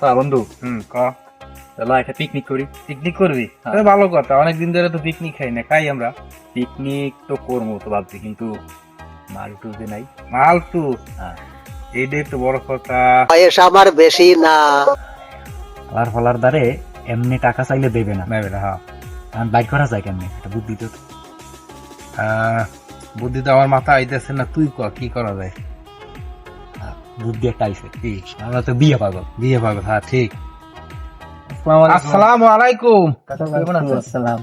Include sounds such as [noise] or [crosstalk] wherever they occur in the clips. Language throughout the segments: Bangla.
তা বন্ধু। হুম ক? চলো একটা পিকনিক করি। পিকনিক করবি? হ্যাঁ। ভালো কথা অনেকদিন ধরে তো পিকনিক খাই না খাই আমরা। পিকনিক তো করব তো ভাবছি কিন্তু মাল টুলতে নাই। মাল তো হ্যাঁ। এইটাই তো বড় কথা। বয়স আমার বেশি না। আর ফলার দ্বারে এমনি টাকা চাইলে দেবে না। নেবে না হ্যাঁ। কারণ বাইক করা যায় কেমনি? এটা বুদ্ধি তো। আহ, বুদ্ধি তো আমার মাথা আইতেছে না তুই ক কি করা যায়? বুদ্ধি একটা আইসে কি আমরা তো বিয়ে পাগল বিয়ে পাবে হ্যাঁ ঠিক। আসসালামু আলাইকুম। আসসালাম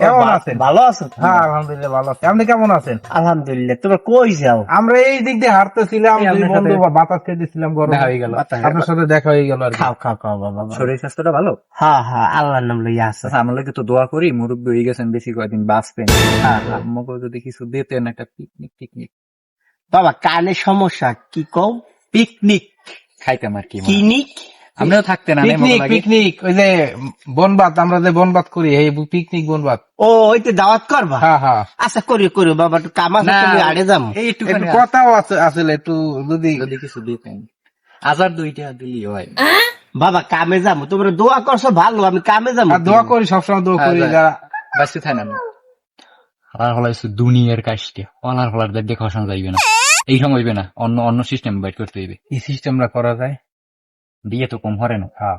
কেমন আছেন? ভালো আছো হ্যাঁ আলহামদুলিল্লাহ ভালো আছি। আপনি কেমন আছেন? আলহামদুলিল্লাহ তোমরা কই যাও? আমরা এই দিক দিয়ে হাঁটতেছিলাম দুই বন্ধু বাতাস খেতেছিলাম গরম। হয়ে গেল। আপনার সাথে দেখা হয়ে গেল আর খাও খাও খাও বাবা। শরীর স্বাস্থ্যটা ভালো? হ্যাঁ হ্যাঁ আল্লাহর নাম লইয়া আছে। আচ্ছা লাগে তো দোয়া করি মুরব্বী হয়ে গেছেন বেশি কয়েকদিন বাঁচবেন। হ্যাঁ, হ্যাঁ। আমাকে যদি কিছু দিতেন একটা পিকনিক পিকনিক বাবা কানে সমস্যা কি কও? পিকনিক খাইতাম আর কি কিনিক আমরাও থাকতেন না পিকনিক পিকনিক ওই যে বনবাত আমরা যে বনবাত করি এই পিকনিক বনবাত ও ওইতে দাওয়াত করবা? হ্যাঁ হ্যাঁ। আচ্ছা করি করি বাবা একটু কাম আছে তুমি আড়ে যাম একটু কথাও আছে আসলে একটু যদি যদি কিছু দিতেন হাজার দুইটা দিলি হয়। বাবা কামে যাব। তোমরা দোয়া করছ ভালো আমি কামে যাব। দোয়া করি সবসময় দোয়া করি হ্যাঁ, যারা বাসে থাই না হালার হলা হচ্ছে দুনিয়ার কাজটি। অনার হলার দেখে খসানো যাইবে না। এই সময় হইবে না অন্য অন্য সিস্টেম বাইট করতে হইবে। এই সিস্টেমটা করা যায়? বিয়ে তো কম হরে না। হ্যাঁ।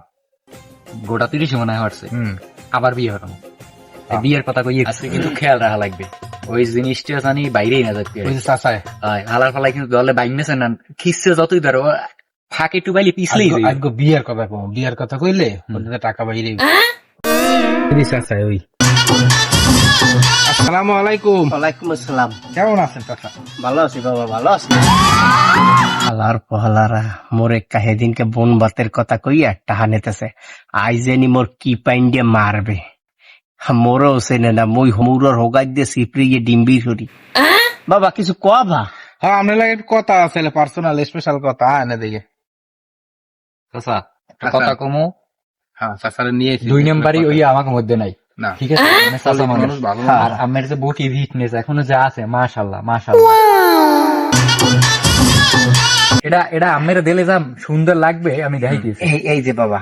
গোটা তিরিশে মনে হয় হচ্ছে হুম। আবার বিয়ে হতো হ্যাঁ। বিয়ের কথা কই আজকে কিন্তু খেয়াল রাখা লাগবে। ওই জিনিসটা জানি বাইরেই না যাচ্ছে ওই যে চাচায়। হালার ফালাই কিন্তু দলে বাইনেছে না। খিসছে যতই ধরো ফাঁকে একটু বাইলে পিছলেই আজকে- বিয়ের কথা কম বিয়ের কথা কইলে টাকা বাইরে ওই চাচায় ওই। আসসালামু আলাইকুম। ওয়ালাইকুম আসসালাম। কেমন আছেন চাচা? ভালো আছি বাবা ভালো আছি। আলার পহলারা মোরে কাহে দিনকে বন বাতের কথা কইয়া টাহা নেতেছে। আই জানি মোর কি পাইন দিয়ে মারবে। মোরও সেনে না মই হমুরর হোগাই দিয়ে সিপড়ি গিয়ে ডিম্বি করি। বাবা কিছু কয়া ভা হ্যাঁ আপনার লাগে কথা আছে পার্সোনাল স্পেশাল কথা হ্যাঁ না দেখে চাচা, একটা আচ্ছা। কথা কমো। হ্যাঁ চাচারে নিয়ে দুই নাম্বারই ওই আমাকে মধ্যে নাই। না ঠিক আছে মানে চাচা মানুষ। মানুষ ভালো আর আমার যে বটি ফিটনেস এখনও যা আছে মাশাল্লাহ মাশাল্লাহ এটা এটা আমের দিলে যা সুন্দর লাগবে আমি দেখাইতেছি। এই এই যে বাবা।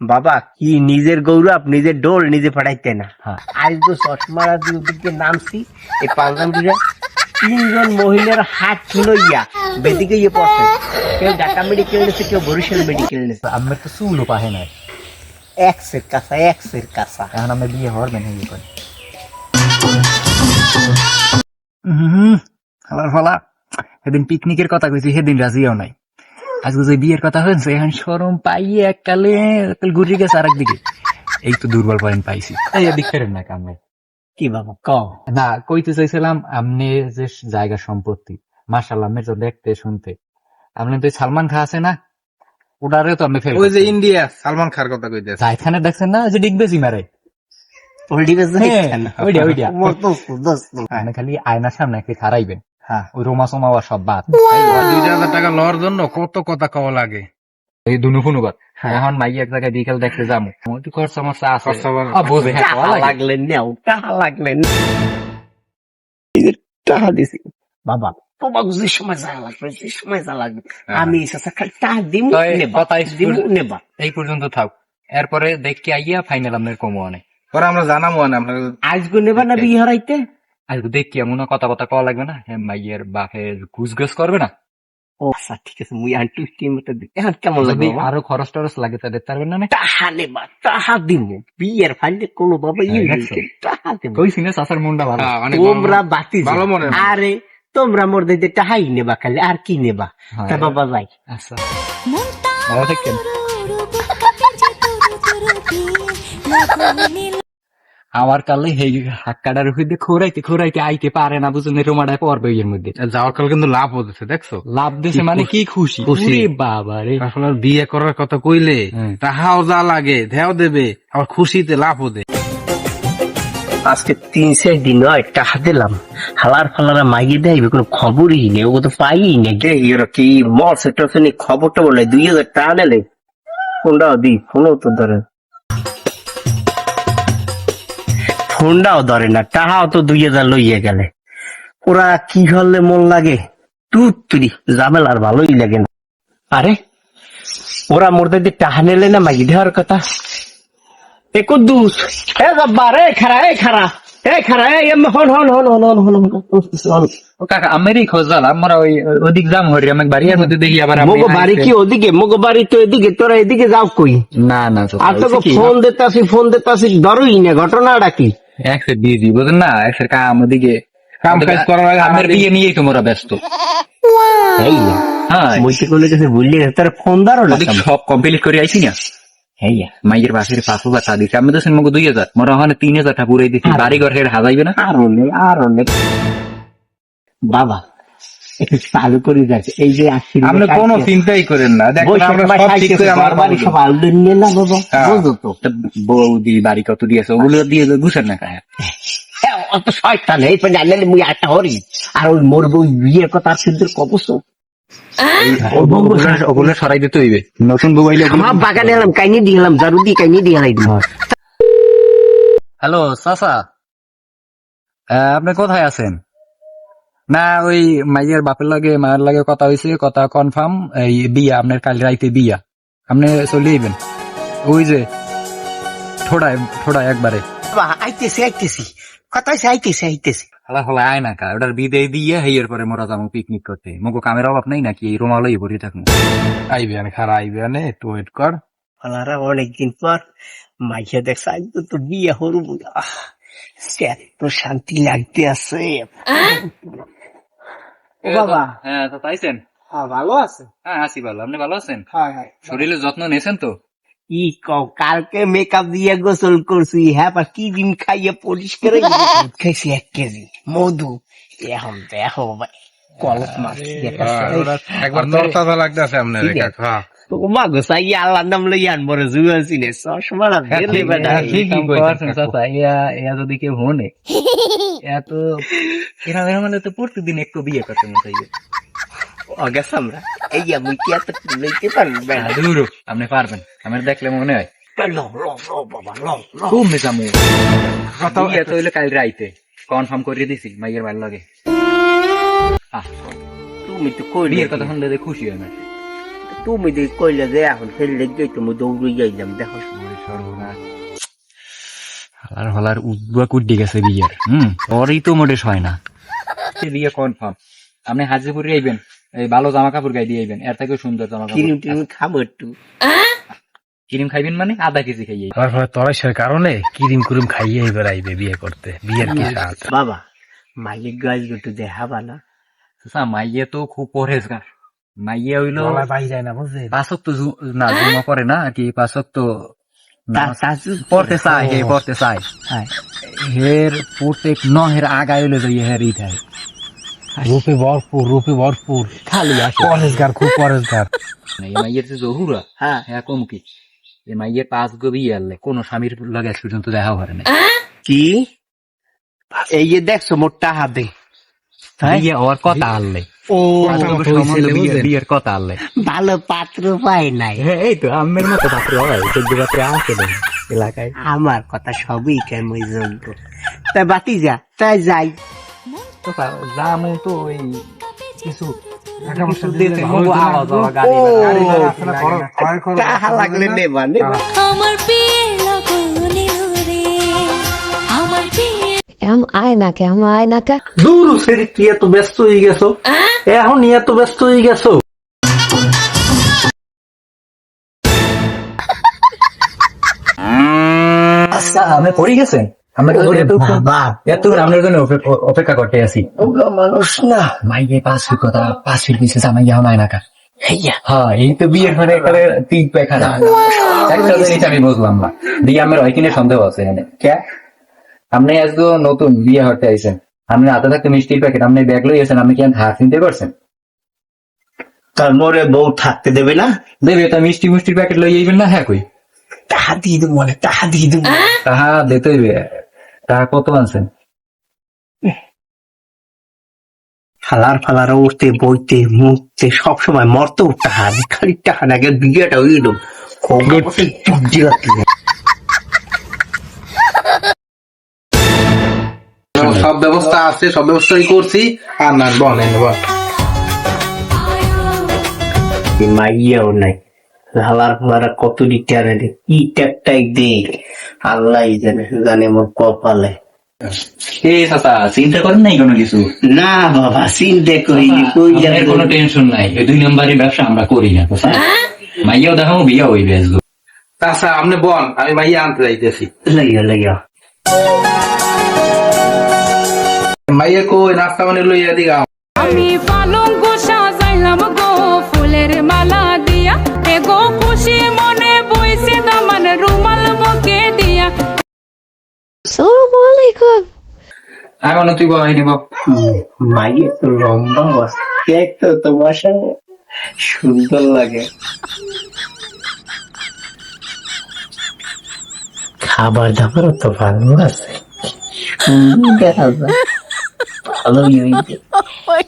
বাবা কি নিজের গৌরব নিজের ডোল নিজে ফাটাইতে না। হ্যাঁ। আজ তো চশমারা দিয়ে নামছি এই পাঞ্জাবিরা তিনজন মহিলার হাত লইয়া বেদিকে ইয়ে পড়ছে কেউ ঢাকা মেডিকেল নিয়েছে কেউ বরিশাল মেডিকেল নিয়েছে আমের তো চুলও পাহে নাই। এক্সের কাছা এক্সের এখন আমরা বিয়ে হওয়ার মেনে ইয়ে করি হুম হালার ফালা। সেদিন পিকনিকের কথা কইছি সেদিন রাজিও নাই। আজকে যে বিয়ের কথা হয়েছে এখন সরম পাইয়ে এককালে এককাল ঘুরে গেছে আর একদিকে এই তো দুর্বল পয়েন্ট পাইছি। এই এদিক ফেরেন না কামে কি বাবা ক না কইতে চাইছিলাম আপনি যে জায়গা সম্পত্তি মার্শাল্লাহ আপনি তো দেখতে শুনতে। আপনি তো সালমান খা আছে না? ওটারে তো আপনি ফেল ওই যে ইন্ডিয়া সালমান খার কথা কইতেছে। জায়খানে দেখছেন না যে ডিগবেজি মারে। পোল্ট্রি হ্যাঁ, ওইটা, ওইটা। হ্যাঁ আপনি খালি আয়নার সামনে একটি খারাইবেন হ্যাঁ। ওই রোমা সোমা আর সব বাদ। দুই হাজার টাকা লওয়ার জন্য কত কথা কওয়া লাগে। এই দুনু ফুনুবার হ্যাঁ। এখন মাই এক জায়গায় বিকেল দেখতে যাব। একটু খরচা মরচা আছে। বোঝে হ্যাঁ, কওয়া লাগে। লাগলেন নেও টাহা লাগলেন এই যে টাহা দিছি। বাবা যে সময় যা লাগবে যে সময় যা লাগবে আমি খালি টাহা দিম নেবা দিম নেবা এই পর্যন্ত থাক এরপরে দেখতে আইয়া ফাইনাল আপনার কমো অনেক পরে আমরা জানাব না আপনার আজকে নেবা না বিয়ে হারাইতে আর দেখি এমন কথা কথা কওয়া লাগবে না মাইয়ের বাপের ঘুষ করবে না ও আচ্ছা ঠিক আছে মুই আর টু টিম মতো দিই এখন কেমন লাগবে? আরও খরচ টরচ লাগে তা দেখতে পারবেন না টাহা নেবা টাহা দিম বিয়ের ফাইলে কোনো বাবা ইয়ে টাহা দেব কই সিনে চাষার মুন্ডা ভালো অনেক তোমরা বাতি ভালো মনে আরে তোমরা মোর দিতে টাহাই নেবা খালি আর কি নেবা। তা বাবা যাই। আচ্ছা। ভালো থাকেন আমার কালে হেই হাক্কাটার উপরে খোরাইতে খোরাইতে আইতে পারে না বুঝুন রোমাটায় পড়বে এর মধ্যে। যাওয়ার কাল কিন্তু লাভ হতেছে দেখছ? লাভ দেশে মানে কি খুশি? খুশি। বাবা রে। আসলে বিয়ে করার কথা কইলে হ্যাঁ। তাহাও যা লাগে দেও দেবে আবার খুশিতে লাভ হতে। আজকে তিন চার দিন নয় টাকা দিলাম। হালার ফালারা মাইয়ে দেয় কোনো খবরই নেই ও তো পাই নেই। গে এরা কি মরছে টরছে নেই খবরটা বলে দুই হাজার টাকা নিলে ফোনটাও দি ফোনও তো ধরে। ফোনটাও ধরে না টাকাও তো দুই হাজার লইয়ে গেলে। ওরা কি হলে মন লাগে? তুই তুই ঝামেলার ভালোই লাগে না। আরে ওরা মোর দাদি টাহা নিলে না মাগি দেওয়ার কথা? এ কুদ্দুস এ জব্বার এ খারা এ খারা এ খারা এ এম হন হন হন হন হন হন হন কাকা আমেরই খোঁজ আমরা ওই ওদিক যাম হরি আমি বাড়ির মধ্যে দেখি আবার মগো বাড়ি কি ওদিকে? মগো বাড়ি তো এদিকে তোরা এদিকে যাও কই? না না আর তোকে ফোন দিতাছি ফোন দিতাছি ধরুই না ঘটনাটা কি? একসে বিজি বুঝেন না? একসের কাম ওদিকে। কাম কাজ করার আগে আমের আমাদের- বিয়ে নিয়েই তোমরা ব্যস্ত। হ্যাঁ করলে কাছে তোর ফোন সব কমপ্লিট করে আইছি না? মাইয়ের পাশের পাঁচ হাজার টাকা দিচ্ছে আমি তো শুনব দুই হাজার মোরা ওখানে তিন হাজার টাকা পুরাই দিচ্ছি বাড়ি ঘর হেড হাজাইবে না? আর অনেক আর অনেক বাবা চালু করে যাচ্ছে এই যে আপনি কোনো চিন্তাই করেন না। দেখেন আমরা সব ঠিক করে আমার বাড়ি। সব আলু নিয়ে না বাবা? হ্যাঁ। বৌদি বাড়ি কত দিয়েছে? ওগুলো দিয়ে বুঝেন না কায় হ্যাঁ, অত শয়তান এই পর্যন্ত জানলে মুই একটা হরি। আর ওই মোর বই বিয়ের কথা সিদ্ধর কবস? ওগুলো সরাই দিতে হইবে। নতুন বউ আইলে আমার বাগানে এলাম কাইনি দিয়ে গেলাম জারু দিয়ে কাইনি দিয়ে হ্যালো চাচা। আপনি কোথায় আছেন? না ওই মাইয়ের বাপের লাগে মায়ের লাগে কথা হয়েছে কথা কনফার্ম এই বিয়া আপনার কাল রাইতে বিয়া। আপনি চলে আইবেন। ওই যে ঠোড়ায় ঠোড়ায় একবারে। আইতেছি আইতেছি। কথা হয়েছে আইতেছি আইতেছি হালা হালা আয় না কা ওটার বিদে দিয়ে হেয়ের পরে মোরা যাব পিকনিক করতে। মগো কামের অভাব নাই নাকি এই রোমালই ভরে থাকুন। আইবেন খারা আইবেন একটু ওয়েট কর। অনেকদিন পর দেখছে আজ তো তো বিয়ে আহ, এত শান্তি লাগতে আছে। ও বাবা হ্যাঁ তো পাইছেন? হ্যাঁ ভালো আছে। হ্যাঁ আছি ভালো। আপনি ভালো আছেন? হ্যাঁ হ্যাঁ। শরীরের যত্ন নিয়েছেন তো? ই কও? কালকে মেকআপ দিয়ে গোসল করছি হ্যাঁ বা কি দিন খাইয়ে পরিষ্কার হয়ে খাইছি এক কেজি মধু। এখন দেখো ভাই কলস মাছ একবার তরতাজা লাগতেছে আপনার আছে। হ্যাঁ গোসাই আল্লাহর নাম লই আন বড় জুয়ান সিনে চশমা না দিলে বেটা ঠিকই কইছেন কাকু। এয়া যদি কেউ হনে এত এরা এরা মানে তো প্রতিদিন একটু বিয়ে করতে মতো অগাস আমরা। এই আমি কি এত লইতে পারব? বেটা দূর। আপনি পারবেন। আমার দেখলে মনে হয়। খুব মেজামু বিয়ে তো হইলে কাল রাইতে। কনফার্ম করে দিছি মাইয়ের ভালো লাগে। তুমি তো কইলে বিয়ের কথা শুনলে খুশি হয় না। তুমি তো কইলে যে এখন খেললে গিয়ে তুমি দৌড়ে যাইলাম দেখো। হালার হালার উদ্বা কুড্ডি গেছে বিয়ের হুম? ওরই তো মোটেশ হয় না। বিয়ে কনফার্ম। আপনি হাজিপুরে আইবেন। এই ভালো জামা কাপড় গাই দিয়ে আইবেন। এর থেকেও সুন্দর জামা কিরিম কাপড় খাব একটু। ক্রিম খাইবেন মানে আধা কেজি খাইয়ে তারপরে তরাইশের কারণে কিরিম কুরিম খাইয়ে এবার আইবে বিয়ে করতে। বিয়ের কি স্বাদ? বাবা মালিক গাছ একটু দেখাবা না। আচ্ছা মাইয়ে তো খুব পরেজগার। মাইয়ে হইল যায় না বুঝলি? পাঁচক তো না জমা করে না কি পাঁচক তো পড়তে চায় হে পড়তে চায়। হ্যাঁ হের প্রত্যেক নহের আগায় হইলে যাই হের ই থাকে রূপে ভরপুর রূপে ভরপুর খালি আসো পরেশগার খুব পরেশগার এই মাইয়ের যে জহুরা হ্যাঁ হ্যাঁ কম কি এই মাইয়ের পাঁচ গো বিয়ে আনলে কোন স্বামীর লাগে পর্যন্ত দেখা করে না কি এই যে দেখছ বিয়ে কথা আনলে ও বিয়ের কথা আনলে ভালো পাত্র পাই নাই এই তো আমের মতো পাত্র হয় চোদ্দ পাত্রে আছে এলাকায় আমার কথা সবই কেমন জানতো তাই বাতি যা তাই যাই তো জামু তো ওই কিছু আমার বিয়ে এম আয় না কে আম আয় না কে দূর সেরি তুই এত ব্যস্ত হয়ে গেছো এখন এত ব্যস্ত হয়ে গেছো আচ্ছা আমি পড়ে গেছেন আমরা বাবা এত আপনার জন্য অপে- অপেক্ষা করতে আছি। মানুষ না। মাইয়ে পাঁচ কথা যাওয়া নাই না হ্যাঁ এই তো বিয়ের মানে এখানে তিন পেখানা একটা জিনিস আমি বুঝলাম না। দিয়ে আমার হয় কিনা সন্দেহ আছে এখানে। আপনি আজকে নতুন বিয়ে হতে আইছেন। আপনি হাতে থাকতে মিষ্টির প্যাকেট আপনি ব্যাগ লই আছেন আপনি কি হাত চিনতে পারছেন? তার মোরে বউ থাকতে দেবে না? দেবে তা মিষ্টি মিষ্টির প্যাকেট লই আইবেন না হ্যাঁ কই? টাহা দিয়ে দেবো মানে টাহা দিয়ে দেবো। তাহা দিতে তাহা কত আনছেন? ফালার ফালার উঠতে বইতে মুখতে সবসময় মরতে টাহা খালি না আগে বিয়েটা হয়ে দেবো সব ব্যবস্থা আছে সব ব্যবস্থাই করছি আর না বলেন বল মাইয়াও নাই। হালার ফালারা কত রিটারে দে কি ট্যাকটাই দে আল্লাহ জানে জানে মোর কপালে। চিন্তা করেন নাই কোনো কিছু? না বাবা চিন্তা করিনি কই আপনার যাবে কোনো টেনশন নাই। দুই নম্বরের ব্যবসা আমরা করি না চাচা। মাইয়াও দেখাবো বিয়া আচ্ছা আপনি বল আমি মাইয়া আনতে যাইতেছি। মাইয়া কই নাস্তা মানে লইয়া দিগা আমি পালঙ্ক আসসালামু আলাইকুম এখন তুই বল নিব মাইয়ে তো লম্বা বাস। দেখ তো তোমার সঙ্গে সুন্দর লাগে। খাবার দাবারও তো ভালো আছে। সুন্দর দেখা যায় ভালোই হইবে।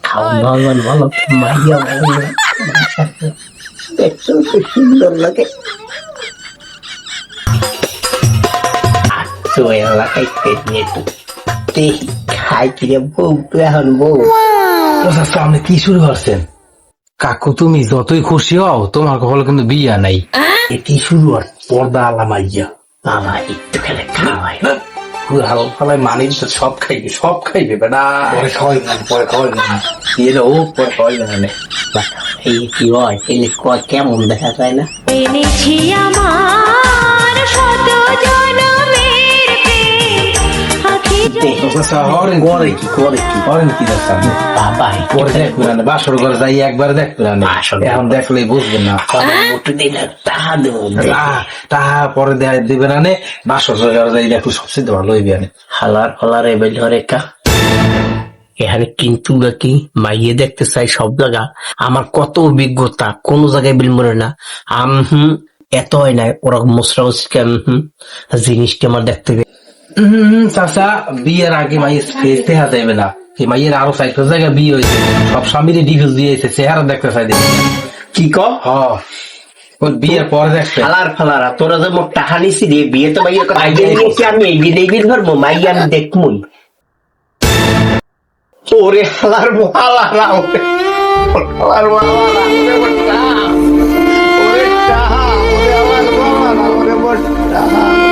খাওয়া দাওয়া ভালো মাইয়া ভালো [laughs] দেখতেও তো সুন্দর লাগে। তো এলাকায় পেটনি একটু দেখি খাই কিরে বউ তুই এখন বউ। আচ্ছা আপনি কি শুরু করছেন? কাকু তুমি যতই খুশি হও তোমার কপালে কিন্তু বিয়া নাই। এটি শুরু আর? পর্দা আলা মাইয়া। বাবা একটু খেলে খাওয়াই হাল ফালাই মানি তো সব খাইবে সব খাইবে বেটা। পরে খাওয়াই না পরে খাওয়াই না। দিয়ে ও পরে খাওয়াই না এই কি হয় এলে কয় কেমন দেখা যায় না? এনেছি আমার আখি হরেন করে কি করে কি হরেন কি দেখছেন বাবা পরে দেখবেন না বাসর ঘরে যাই একবার দেখবেন না বাসর ঘরে। এখন দেখলেই বুঝবেন না মোটু দিন তাহা দেবো আহ, তাহা পরে দেয়া- দিবে না নে বাসর ঘরে যাই একটু সবচেয়ে ভালো হইবে না হালার ফালার এবার ধরে কা এখানে কিন্তু নাকি মাইয়ে দেখতে চাই সব জায়গা আমার কত অভিজ্ঞতা কোন জায়গায় বিল মরে না আম হুম এত হয় না ওরকম হুম জিনিসটা আমার দেখতে চাচা বিয়ের আগে মাইয়ের ফেস দেখা যাবে না। এই মাইয়ের আরও চারটা জায়গায় বিয়ে হয়েছে। সব স্বামীর ডিভোর্স দিয়েছে চেহারা দেখতে চাই কি ক হ। বিয়ের পরে দেখতে ফালার ফালারা তোরা যে মোট টাকা নিছি রে বিয়ে তো মাইয়ের কথা আমি? এই বিয়ে বিয়ে ধরবো? মাইয়া আমি দেখমুই। ওরে হালার হালারা হালার হালারা